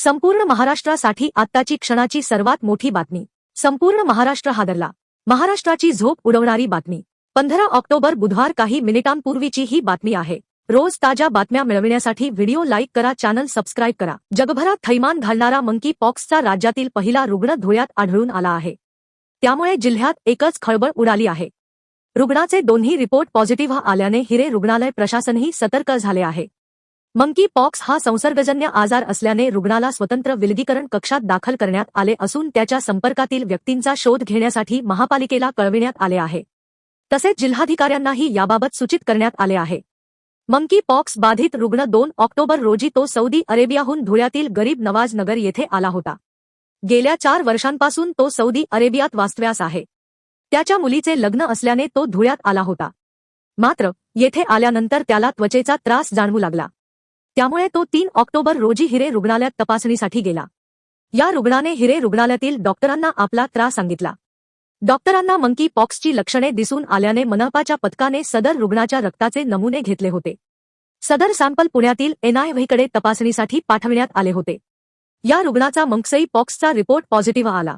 संपूर्ण महाराष्ट्रासाठी आत्ताची क्षणाची सर्वात मोठी बातमी. संपूर्ण महाराष्ट्र हादरला. महाराष्ट्राची झोप उडवणारी बातमी. पंधरा ऑक्टोबर बुधवार काही मिनिटांपूर्वीची ही बातमी आहे. रोज ताज्या बातम्या मिळविण्यासाठी व्हिडिओ लाईक करा चॅनल सबस्क्राईब करा. जगभरात थैमान घालणारा मंकी पॉक्सचा राज्यातील पहिला रुग्ण धुळ्यात आढळून आला आहे. त्यामुळे जिल्ह्यात एकच खळबळ उडाली आहे. रुग्णाचे दोन्ही रिपोर्ट पॉझिटिव्ह आल्याने हिरे रुग्णालय प्रशासनही सतर्क झाले आहे. मंकी पॉक्स हा संसर्गजन्य आजार असल्याने रुग्णाला स्वतंत्र विलगीकरण कक्षात दाखल करण्यात आले असून त्याच्या संपर्कातील व्यक्तींचा शोध घेण्यासाठी महापालिकेला कळविण्यात आले आहे. तसेच जिल्हाधिकाऱ्यांनाही याबाबत सूचित करण्यात आले आहे. मंकी पॉक्स बाधित रुग्ण दोन ऑक्टोबर रोजी तो सौदी अरेबियाहून धुळ्यातील गरीब नवाज नगर येथे आला होता. गेल्या चार वर्षांपासून तो सौदी अरेबियात वास्तव्यास आहे. त्याच्या मुलीचे लग्न असल्याने तो धुळ्यात आला होता. मात्र येथे आल्यानंतर त्याला त्वचेचा त्रास जाणवू लागला. त्यामुळे तो तीन ऑक्टोबर रोजी हिरे रुग्णालयात तपासणीसाठी गेला. या रुग्णाने हिरे रुग्णालयातील डॉक्टरांना आपला त्रास सांगितला. डॉक्टरांना मंकी पॉक्सची लक्षणे दिसून आल्याने मनपाच्या पथकाने सदर रुग्णाच्या रक्ताचे नमुने घेतले होते. सदर सॅम्पल पुण्यातील एनआयव्हीकडे तपासणीसाठी पाठविण्यात आले होते. या रुग्णाचा मंक्सई पॉक्सचा रिपोर्ट पॉझिटिव्ह आला.